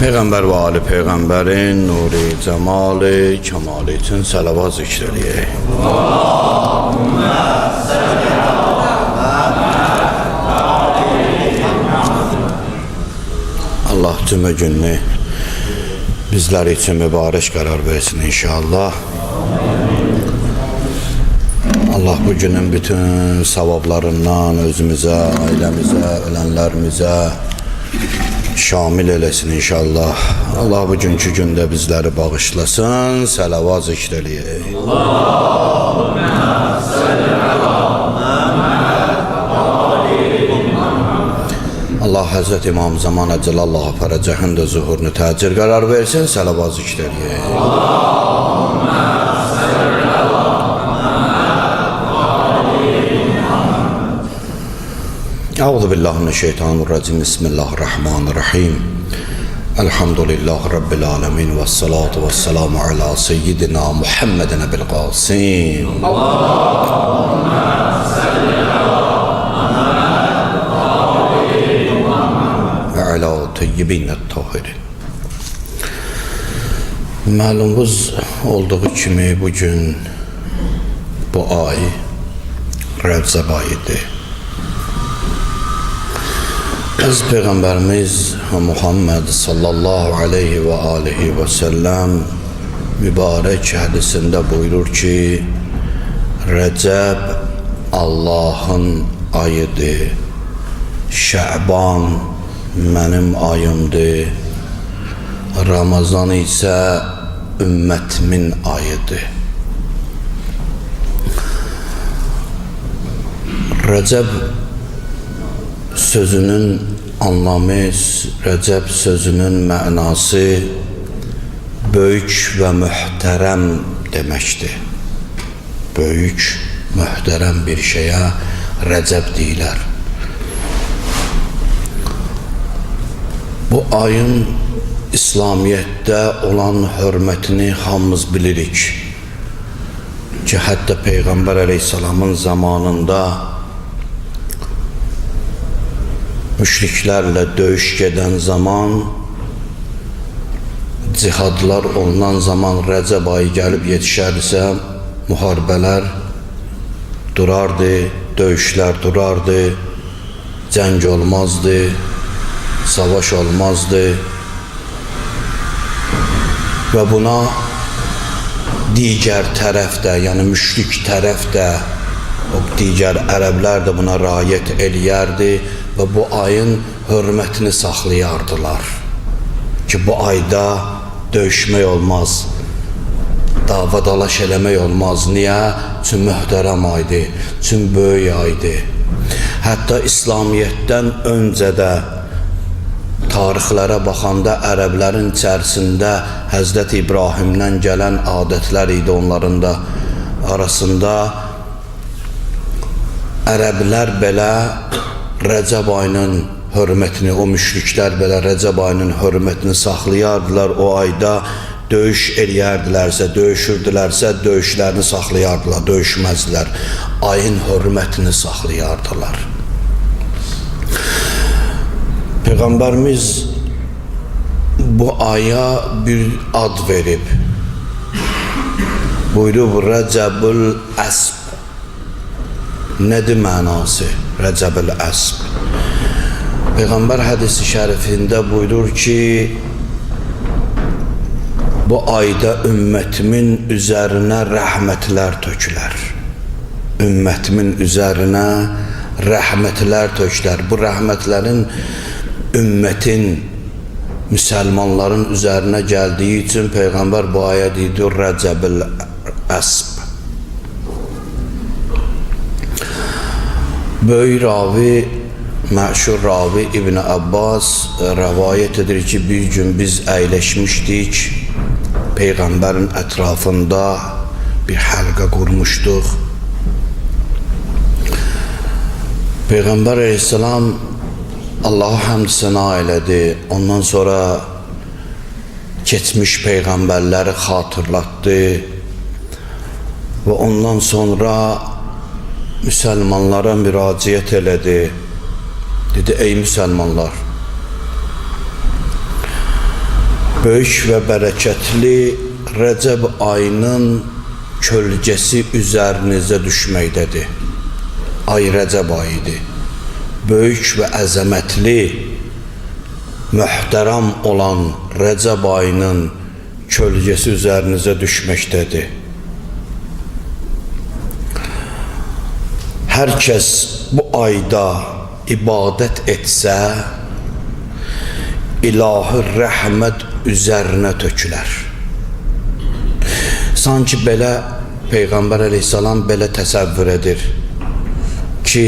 Peygamber ve Ali Peygamberin nuri cemali kemali için salavat zikrediyek. Allah cümle gününü bizler için mübarek karar versin inşallah. Allah bu günün bütün savablarından özümüze, ailemize, ölenlerimize şamil eləsin inşallah. Allah bu bugünkü gündə bizləri bağışlasın, sələva zikr eləyək. Allahümmə səlli əla Allah Həzrət İmam Zaman Əcilallah aparacağın da zuhurunu təcir qərar versin, sələva zikr eləyək. Allahümmə səlli Euzu billahi mineşşeytanirracim. Bismillahirrahmanirrahim. Elhamdülillahi rabbil alamin ve salatu vesselamü ala seyyidina Muhammeden bil Qasim. Allahumme salli ala ala teyyibin tahirin. Məlumuz olduğu kimi bu gün bu ay Rəbzəb ayıdır. Biz Peygamberimiz Muhammed sallallahu aleyhi ve aleyhi ve sellem mübarek hadisinde buyurur ki Recep Allah'ın ayıdır. Şaban benim ayımdır. Ramazan ise ümmetimin ayıdır. Recep sözünün anlamı, Recep sözünün mənası böyük və möhtərəm deməkdir. Böyük, möhtərəm bir şeyə Recep deyilər. Bu ayın İslamiyyətdə olan hörmətini hamımız bilirik. Ki, hətta Peyğəmbər əleyhissalamın zamanında müşriklərlə döyüş gedən zaman cihadlar olunan zaman Rəcəb ayı gəlib yetişərdisə müharibələr durardı, döyüşlər durardı, cəng olmazdı, savaş olmazdı və buna digər tərəf də, yəni müşrik tərəf də, o digər ərəblər də buna riayət eləyərdi və bu ayın hörmətini saxlayardılar. Ki bu ayda döyüşmək olmaz. Dava dalaş eləmək olmaz. Niyə? Çünki möhtərəm aydı, çünki böyük aydı. Hətta İslamiyyətdən öncə də tarixlərə baxanda ərəblərin içərisində Həzrət İbrahimdən gələn adətlər idi onların da arasında ərəblər belə Rəcəb ayının hörmətini, o müşriklər belə Rəcəb ayının hörmətini saxlayardılar o ayda döyüş eləyərdilərsə, döyüşürdülərsə döyüşlərini saxlayardılar, döyüşməzdilər. Ayın hörmətini saxlayardılar. Peyğəmbərimiz bu aya bir ad verib. Buyurub Rəcəbül Əsb. Nədir mənası Rəcəbül Əsb? Peyğəmbər hədisi şərifində buyurur ki, bu ayda ümmətimin üzərinə rəhmətlər tökülər. Ümmətimin üzərinə rəhmətlər tökülər. Bu rəhmətlərin ümmətin müsəlmanların üzərinə gəldiyi üçün Peyğəmbər bu ayə deyir Rəcəbül Əsb. Böyük ravi, məşhur ravi İbn Abbas rəvayət edir ki, bir gün biz əyləşmişdik, Peyğəmbərin ətrafında bir həlqə qurmuşduq. Peyğəmbər əleyhissalam Allaha həmd səna elədi. Ondan sonra keçmiş peyğəmbərləri xatırlatdı və ondan sonra müsəlmanlara müraciət elədi. Dedi, ey müsəlmanlar, Böyük və bərəkətli Rəcəb ayının kölgəsi üzərinizə düşməkdədir. Ay Rəcəb ayıdır. Böyük və əzəmətli, möhtəram olan Rəcəb ayının kölgəsi üzərinizə düşməkdədir. Hər kəs bu ayda ibadət etsə, ilahi rəhmət üzərinə tökülər. Sanki belə Peyğəmbər əleyhissalam belə təsəvvür edir ki,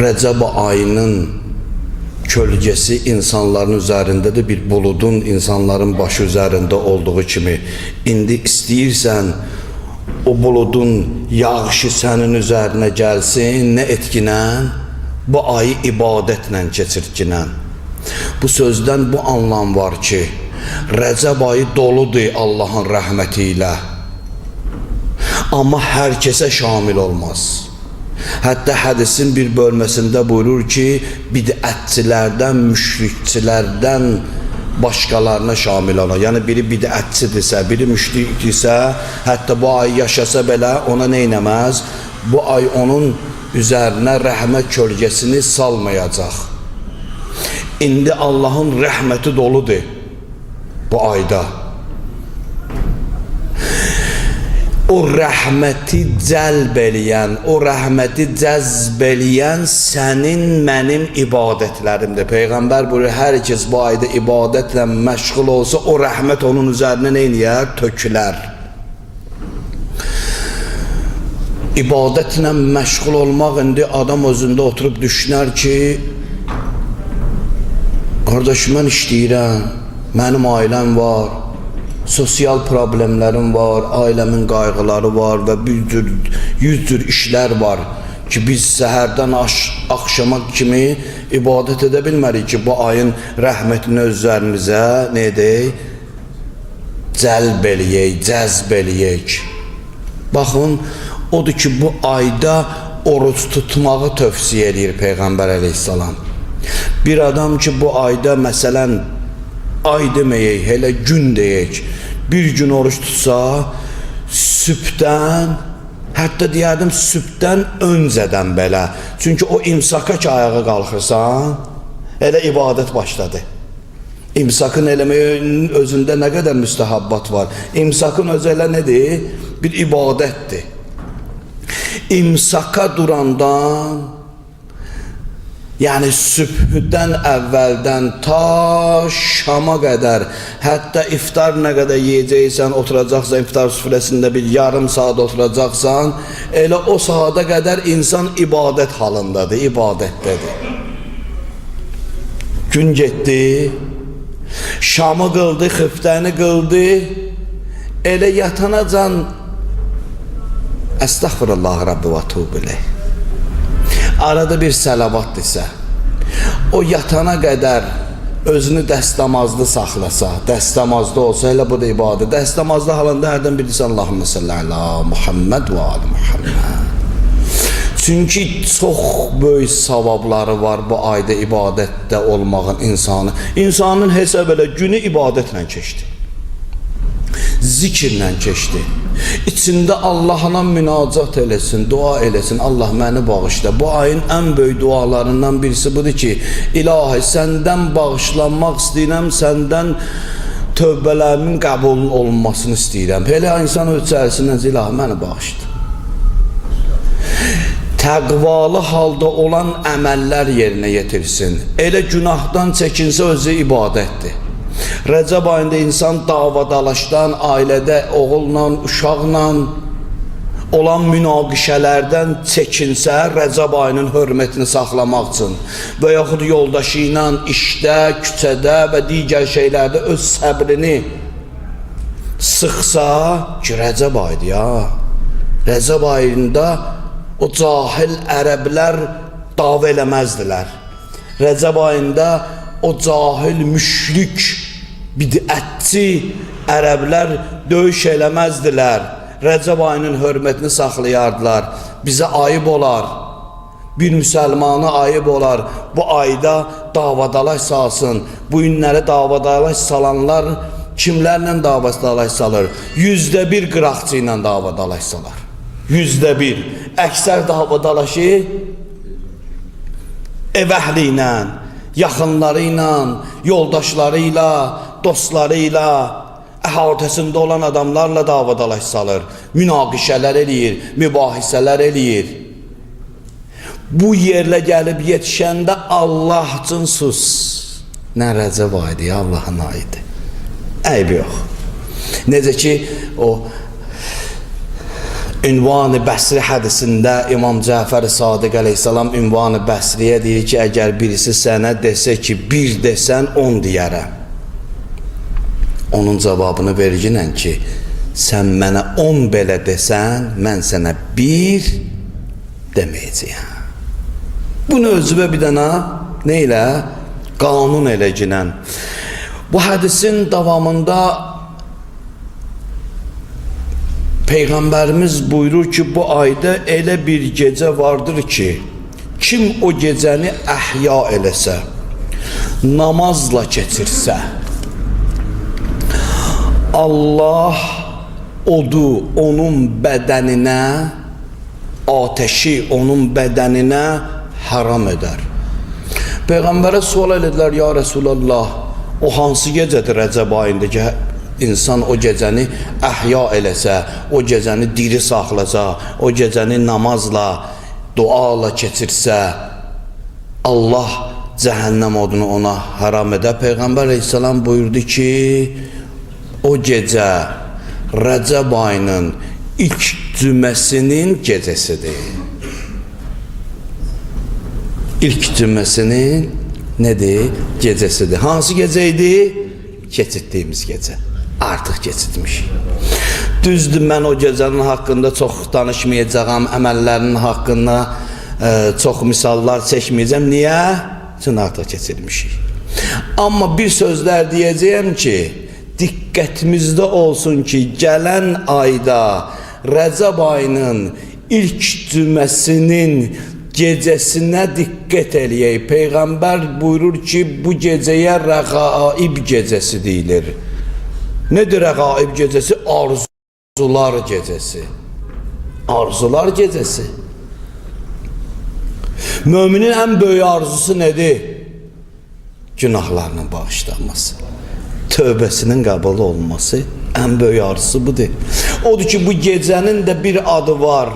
Rəcəb ayının kölgəsi insanların üzərindədir, bir buludun insanların başı üzərində olduğu kimi. İndi istəyirsən o buludun yağışı sənin üzərinə gəlsin, nə etkinə? Bu ayı ibadətlə keçirkinə. Bu sözdən bu anlam var ki, Rəcəb ayı doludur Allahın rəhməti ilə. Amma hər kəsə şamil olmaz. Hətta hədisin bir bölməsində buyurur ki, bidətçilərdən, müşrikçilərdən başqalarına şamil olar. Yəni biri bidətçidirsə, biri müşrikdirsə, hətta bu ay yaşasa belə ona nə etməz? Bu ay onun üzərinə rəhmət kölgəsini salmayacaq. İndi Allahın rəhməti doludur bu ayda. O rəhməti cəlb eləyən, o rəhməti cəzb eləyən sənin, mənim ibadətlərimdir. Peyğəmbər buyurur, hər kəs bu ayda ibadətlə məşğul olsa, o rəhmət onun üzərinə nə eləyər? Tökülər. İbadətlə məşğul olmaq indi adam özündə oturub düşünər ki, qardaş mən işləyirəm, mənim ailəm var, sosial problemlərim var, ailəmin qayğıları var və bir cür, yüz cür işlər var ki, biz səhərdən aş axşama kimi ibadət edə ki, bu ayın rəhmətini özlərimizə nə edək? Cəlb eləyək, cəzb eləyək. Baxın, odur ki, bu ayda oruç tutmağı tövsiyə edir Peyğəmbər əleyhissalam. Bir adam ki, bu ayda məsələn ay deməyək, hələ gün deyək. Bir gün oruç tutsa, sübdən, hətta deyərdim sübdən öncədən belə. Çünki o imsaka ki ayağa qalxırsan, elə ibadət başladı. İmsakın eləməyin özündə nə qədər müstəhabbat var. İmsakın özü elə nədir? Bir ibadətdir. İmsaka durandan Yəni sübhdən əvvəldən ta şama qədər, hətta iftar nə qədər yeyəcəksən, oturacaqsan iftar süfrəsində bir yarım saat oturacaqsan, elə o saata qədər insan ibadət halındadır, ibadətdədir. Gün getdi, şamı qıldı, xiftəni qıldı, elə yatanacan Əstəğfirullah Rabbi və tuğbiləyh arada bir səlavat desə, o yatana qədər özünü dəstəmazlı saxlasa, dəstəmazlı olsa, elə bu da ibadət. Dəstəmazlı halında hərdən bir desən, Allahümme salli ala Muhammed və ali Muhammed. Çünki çox böyük savabları var bu ayda ibadətdə olmağın insanı. İnsanın hesab elə günü ibadətlə keçdi. Zikirlə keçdi. İçində Allahına münacat eləsin, dua eləsin. Allah məni bağışla. Bu ayın ən böyük dualarından birisi budur ki, İlahi səndən bağışlanmaq istəyirəm, səndən tövbələrimin qəbul olunmasını istəyirəm. Elə insan öz içərisindən İlahi məni bağışla. Təqvalı halda olan əməllər yerinə yetirsin. Elə günahdan çəkinsə özü ibadətdir. Rəcəb ayında insan davadalaşdan, ailədə oğulla, uşaqla olan münaqişələrdən çəkinsə, Rəcəb ayının hörmətini saxlamaq üçün və yaxud yoldaşı ilə işdə, küçədə və digər şeylərdə öz səbrini sıxsa ki, Rəcəb ayıdır ya. Rəcəb ayında o cahil ərəblər dava eləməzdilər. Rəcəb ayında o cahil müşrik bidətçi ərəblər döyüş eləməzdilər. Rəcəb ayının hörmətini saxlayardılar. Bizə ayıb olar. Bir müsəlmana ayıb olar. Bu ayda davadalaş salsın. Bu günləri davadalaş salanlar kimlərlə davadalaş salır? Yüzdə bir qıraqçı ilə davadalaş salar. Yüzdə bir. Əksər davadalaşı ev əhli ilə, yaxınları ilə, yoldaşları ilə, dostları ilə, əhatəsində olan adamlarla davadalaş salır. Münaqişələr eləyir, mübahisələr eləyir. Bu yerlə gəlib yetişəndə Allah üçün sus. Nə rəcəb aydı, Allahın aydı. Eyb yox. Necə ki o Ünvanı Bəsri hədisində İmam Cəfər Sadiq əleyhissalam ünvanı Bəsriyə deyir ki, əgər birisi sənə desə ki, bir desən, on deyərəm. Onun cavabını verginən ki, sən mənə on belə desən, mən sənə bir deməyəcəyəm. Bunu özüvə bir dənə nə ilə? Qanun. Bu hədisin davamında Peyğəmbərimiz buyurur ki, bu ayda elə bir gecə vardır ki, kim o gecəni əhya eləsə, namazla keçirsə, Allah odu onun bədəninə, ateşi onun bədəninə haram edər. Peyğəmbərə sual elədilər, ya Rəsulallah, o hansı gecədir Rəcəb ayında ki, insan o gecəni əhya eləsə, o gecəni diri saxlasa, o gecəni namazla, duala keçirsə, Allah cəhənnəm odunu ona haram edə. Peyğəmbər əleyhissalam buyurdu ki, o gecə Rəcəb ayının ilk cüməsinin gecəsidir. İlk cüməsinin nədir? Gecəsidir. Hansı gecə idi? Keçitdiyimiz gecə. Artıq keçitmişik. Düzdür, mən o gecənin haqqında çox danışmayacağam, əməllərinin haqqında e, çox misallar çəkməyəcəm. Niyə? Çünki artıq keçirmişik. Amma bir sözlər deyəcəyəm ki, diqqətimizdə olsun ki, gələn ayda Rəcəb ayının ilk cüməsinin gecəsinə diqqət eləyək. Peyğəmbər buyurur ki, bu gecəyə rəqaib gecəsi deyilir. Nedir rəqaib gecəsi? Arzular gecəsi. Arzular gecəsi. Müminin ən böyük arzusu nedir? Günahlarının bağışlanması. Tövbəsinin qəbul olması ən böyük arzusu budur. Odur ki, bu gecənin də bir adı var.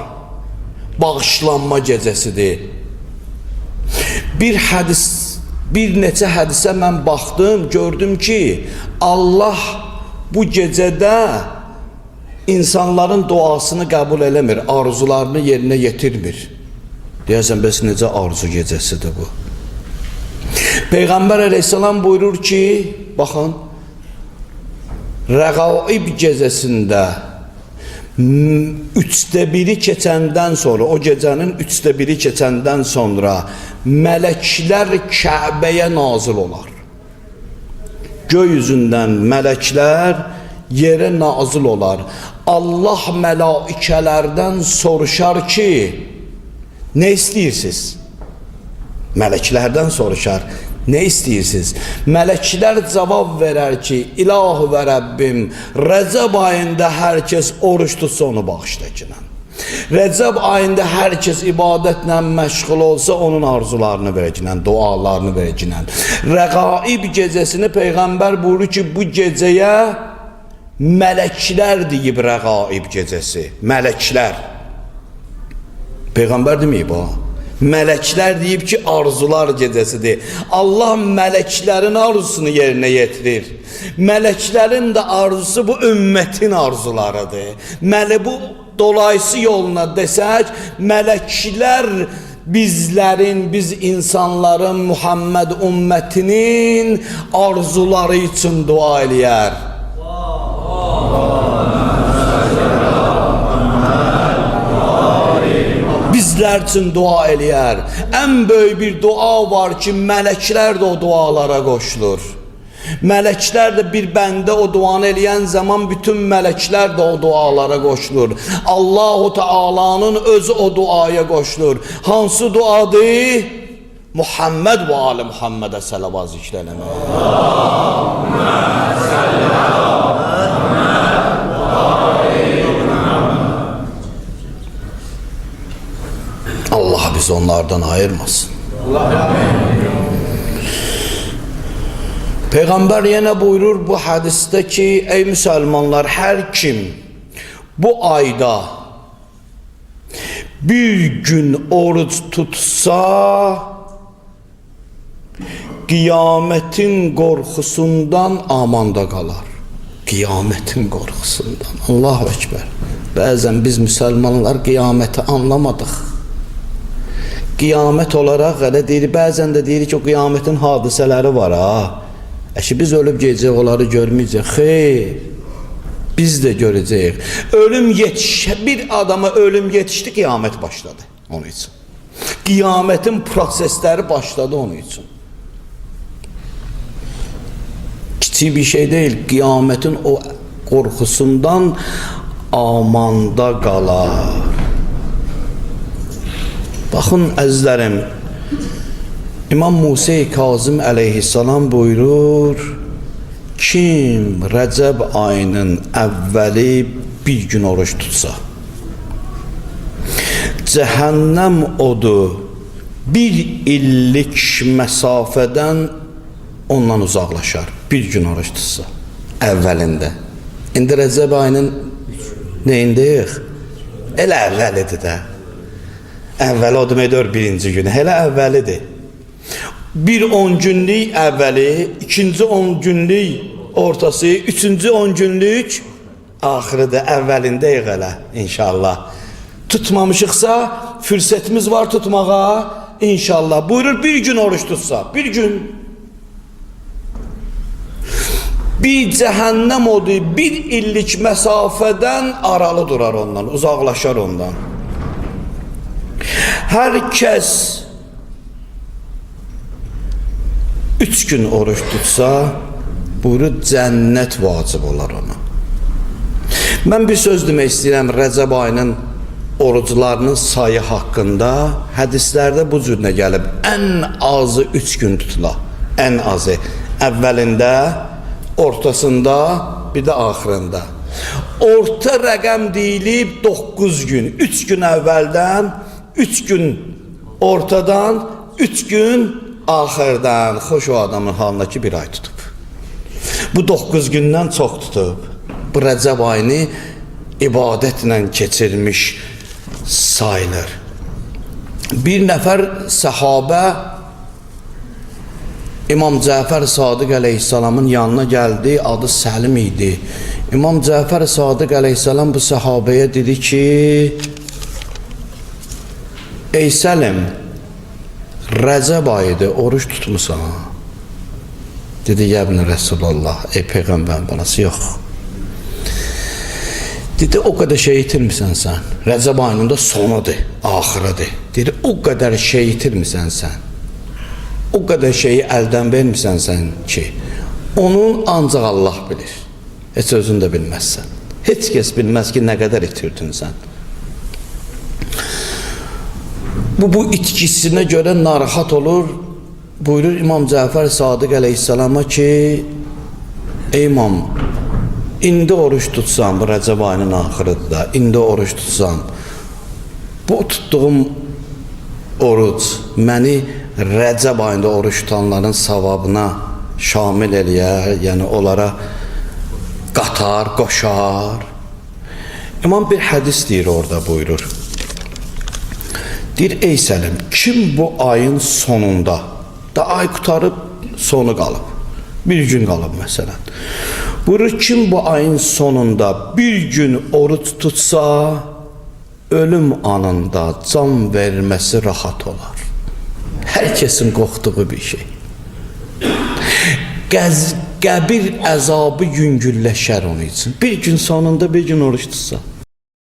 Bağışlanma gecəsidir. Bir hədis, bir neçə hədisə mən baxdım, gördüm ki, Allah bu gecədə insanların duasını qəbul eləmir, arzularını yerinə yetirmir. Deyəsən, bəs necə arzu gecəsidir bu? Peyğəmbər əleyhissalam buyurur ki, baxın, Rəqaib gecəsində m- üçdə biri keçəndən sonra, o gecənin üçdə biri keçəndən sonra mələklər Kəbəyə nazil olar. Göy mələklər yerə nazil olar. Allah mələikələrdən soruşar ki, nə istəyirsiniz? Mələklərdən soruşar. Nə istəyirsiniz? Mələklər cavab verər ki, İlah və Rəbbim, Rəcəb ayında hər kəs oruç tutsa onu bağışlayacaq. Rəcəb ayında hər kəs ibadətlə məşğul olsa onun arzularını verəcəkən, dualarını verəcəkən. Rəqaib gecəsini peyğəmbər buyurur ki, bu gecəyə mələklər deyib rəqaib gecəsi. Mələklər. Peyğəmbər deməyib o. Mələklər deyib ki, arzular gecəsidir. Allah mələklərin arzusunu yerinə yetirir. Mələklərin də arzusu bu ümmətin arzularıdır. Mələ bu dolayısı yoluna desək, mələklər bizlərin, biz insanların, Muhammed ümmətinin arzuları üçün dua eləyər. Bizlər üçün dua eləyər. Ən böyük bir dua var ki, mələklər də o dualara qoşulur. Mələklər də bir bəndə o duanı eləyən zaman bütün mələklər də o dualara qoşulur. Allahu Teala'nın özü o duaya qoşulur. Hansı duadır? Muhammed və ali Muhammedə salavat zikr eləmək. Allah bizi onlardan ayırmasın. Peygamber yine buyurur bu hadiste ki ey Müslümanlar her kim bu ayda bir gün oruç tutsa kıyametin korkusundan amanda kalar. Kıyametin korkusundan. Allahu Ekber. Bazen biz Müslümanlar kıyameti anlamadık. Qiyamət olaraq elə deyir, bəzən də deyir ki, o qiyamətin hadisələri var ha. Əşi biz ölüb gedəcək, onları görməyəcək. Xeyr. Biz də görəcəyik. Ölüm yetiş, bir adama ölüm yetişdi, qiyamət başladı onun üçün. Qiyamətin prosesləri başladı onun üçün. Kiçik bir şey deyil. Qiyamətin o qorxusundan amanda qalar. Baxın əzizlərim, İmam Musa Kazım əleyhissalam buyurur, kim Rəcəb ayının əvvəli bir gün oruç tutsa, cəhənnəm odu bir illik məsafədən ondan uzaqlaşar. Bir gün oruç tutsa, əvvəlində. İndi Rəcəb ayının neyindəyik? Elə əvvəlidir də. Əvvəli demək deyir birinci günü. Hələ əvvəlidir. Bir 10 günlük əvvəli, ikinci 10 günlük ortası, üçüncü 10 günlük axırıdır. Əvvəlindəyik hələ inşallah. Tutmamışıqsa fürsətimiz var tutmağa inşallah. Buyurur bir gün oruç tutsa, bir gün bir cəhənnəm odu bir illik məsafədən aralı durar ondan, uzaqlaşar ondan. Herkes üç gün oruç tutsa buyurur cennet vacib olar ona. Ben bir söz demək istəyirəm Rəcəb ayının oruclarının sayı haqqında hədislərdə bu cür nə gəlib. Ən azı 3 gün tutula. Ən azı əvvəlində, ortasında, bir də axırında. Orta rəqəm deyilib 9 gün. 3 gün əvvəldən, 3 gün ortadan, 3 gün axırdan. Xoş o adamın halına ki bir ay tutub. Bu 9 gündən çox tutub. Bu Rəcəb ayını ibadətlə keçirmiş sayılır. Bir nəfər səhabə İmam Cəfər Sadiq əleyhissalamın yanına gəldi, adı Səlim idi. İmam Cəfər Sadiq əleyhissalam bu səhabəyə dedi ki, Ey Səlim, Rəcəb ayıdır, oruç tutmusan. Dedi, Yəbni Rəsulullah, ey Peyğəmbər balası, yox. Dedi, o qədər şey itirmisən sən. Rəcəb ayının da sonudur, axırıdır. Dedi, o qədər şey itirmisən sən. O qədər şeyi əldən vermisən sən ki, onun ancaq Allah bilir. Heç özün də bilməzsən. Heç kəs bilməz ki, nə qədər itirdin sən. Bu, bu itkisinə görə narahat olur. Buyurur İmam Cəfər Sadiq əleyhissalama ki, Ey imam, indi oruç tutsam, Rəcəb ayının axırıdır da, indi oruç tutsam, bu tutduğum oruç məni Rəcəb ayında oruç tutanların savabına şamil eləyər, yəni onlara qatar, qoşar. İmam bir hədis deyir orada buyurur. Deyir ey Səlim, kim bu ayın sonunda da ay qutarıb sonu qalıb. Bir gün qalıb məsələn. Buyurur kim bu ayın sonunda bir gün oruç tutsa ölüm anında can verməsi rahat olar. Hər kəsin bir şey. Qəz, qəbir əzabı yüngülləşər onun üçün. Bir gün sonunda bir gün oruç tutsa.